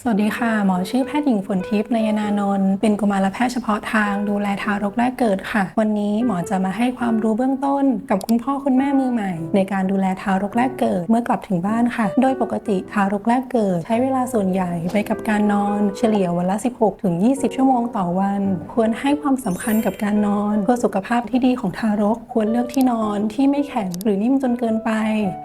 สวัสดีค่ะ หมอชื่อแพทย์หญิงฝนทิพย์นายนานนท์เป็นกุมารแพทย์เฉพาะทางดูแลทารกแรกเกิดค่ะ วันนี้หมอจะมาให้ความรู้เบื้องต้น กับคุณพ่อคุณแม่มือใหม่ ในการดูแลทารกแรกเกิดเมื่อกลับถึงบ้านค่ะ โดยปกติทารกแรกเกิด ใช้เวลาส่วนใหญ่ไปกับการนอน เฉลี่ยวันละ 16ถึง20 ชั่วโมงต่อวัน ควรให้ความสำคัญกับการนอน เพื่อสุขภาพที่ดีของทารก ควรเลือกที่นอนที่ไม่แข็งหรือนิ่มจนเกินไป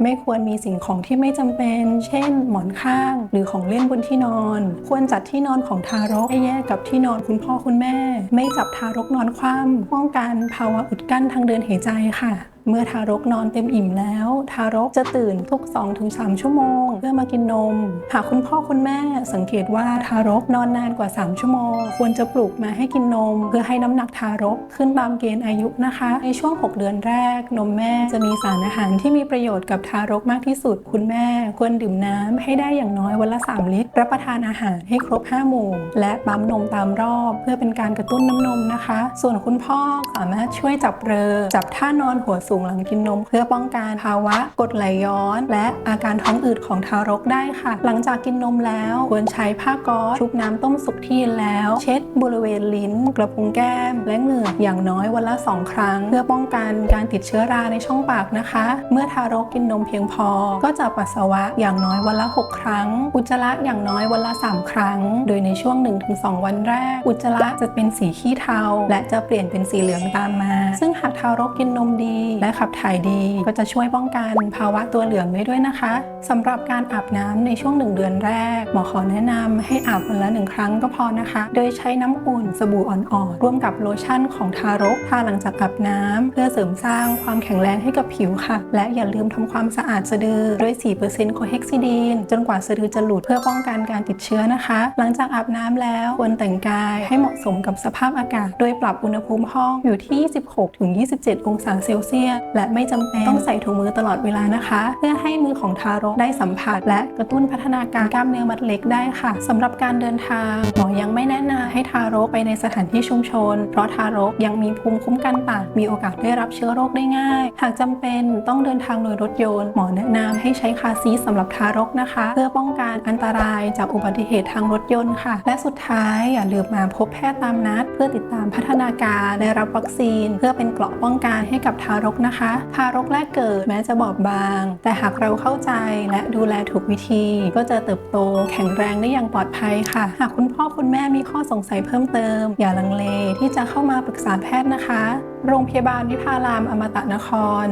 ไม่ควรมีสิ่งของที่ไม่จำเป็น เช่น หมอนข้าง หรือของเล่นบนที่นอนควรจัดที่นอนของทารกให้แยกกับที่นอนคุณพ่อคุณแม่ ไม่จับทารกนอนคว่ำป้องกันภาวะอุดกั้นทางเดินหายใจค่ะ เมื่อทารกนอนเต็มอิ่มแล้ว ทารกจะตื่นทุก 2-3 ชั่วโมง เพื่อมากินนม หากคุณพ่อคุณแม่สังเกตว่าทารกนอนนานกว่า 3 ชั่วโมง ควรจะปลุกมาให้กินนม เพื่อให้น้ำหนักทารกขึ้นตามเกณฑ์อายุนะคะ ในช่วง 6 เดือนแรก นมแม่จะมีสารอาหารที่มีประโยชน์กับทารกมากที่สุด คุณแม่ควรดื่มน้ำให้ได้อย่างน้อยวันละ 3 ลิตร รับประทานอาหารให้ครบ 5 หมู่ และปั๊มนมตามรอบ เพื่อเป็นการกระตุ้นน้ำนมนะคะ ส่วนคุณพ่อสามารถช่วยจับเรอจับท่านอนหัวสูงหลังกินนม เพื่อป้องกันภาวะกดไหลย้อน และอาการท้องอืดของทารกได้ค่ะ หลังจากกินนมแล้วควรใช้ผ้าก๊อซชุบน้ำต้มสุกที่เย็นแล้ว เช็ดบริเวณลิ้น กระพุ้งแก้ม และเหงือกอย่างน้อยวันละ 2 ครั้ง เพื่อป้องกันการติดเชื้อราในช่องปากนะคะ เมื่อทารกกินนมเพียงพอ ก็จะปัสสาวะอย่างน้อยวันละ 6 ครั้ง อุจจาระอย่างน้อยวันละ 3 ครั้ง โดยในช่วง 1-2 วันแรก อุจจาระจะเป็นสีขี้เทาและจะเปลี่ยนเป็นสีเหลืองตามมา ซึ่งหากทารกกินนมดี และขับถ่ายดี ก็จะช่วยป้องกันภาวะตัวเหลืองได้ด้วยนะคะสำหรับการอาบน้ำในช่วง 1 เดือนแรก หมอขอแนะนำให้อาบวันละหนึ่งครั้งก็พอนะคะ โดยใช้น้ำอุ่นสบู่อ่อนๆร่วมกับโลชั่นของทารกทาหลังจากอาบน้ำเพื่อเสริมสร้างความแข็งแรงให้กับผิวค่ะ และอย่าลืมทำความสะอาดสะดือด้วย 4%โคเฮกซิดีนจนกว่าสะดือจะหลุดเพื่อป้องกันการติดเชื้อนะคะ หลังจากอาบน้ำแล้วควรแต่งกายให้เหมาะสมกับสภาพอากาศ โดยปรับอุณหภูมิห้องอยู่ที่ 26ถึง16-27 องศาเซลเซียส และไม่จำเป็นต้องใส่ถุงมือตลอดเวลานะคะ เพื่อให้มือของทารกได้สัมผัส และกระตุ้นพัฒนาการกล้ามเนื้อมัดเล็กได้ค่ะสำหรับการเดินทางหมอยังไม่แนะนำให้ทารกไปในสถานที่ชุมชน เพราะทารกยังมีภูมิคุ้มกันต่ำมีโอกาสได้รับเชื้อโรคได้ง่าย หากจำเป็นต้องเดินทางโดยรถยนต์หมอแนะนำให้ใช้คาซีทสำหรับทารกนะคะ เพื่อป้องกันอันตรายจากอุบัติเหตุทางรถยนต์ค่ะ และสุดท้ายอย่าลืมมาพบแพทย์ตามนัด เพื่อติดตามพัฒนาการได้รับวัคซีน เพื่อเป็นเกราะป้องกันให้กับทารกนะคะ ทารกแรกเกิดแม้จะบอบบาง แต่หากเราเข้าใจและดูแลถูกวิธี ก็จะเติบโตแข็งแรงได้อย่างปลอดภัยค่ะ หากคุณพ่อคุณแม่มีข้อสงสัยเพิ่มเติม อย่าลังเลที่จะเข้ามาปรึกษาแพทย์นะคะ โรงพยาบาลวิภารามอมตะนคร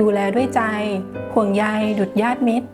ดูแลด้วยใจห่วงใยดุจญาติมิตร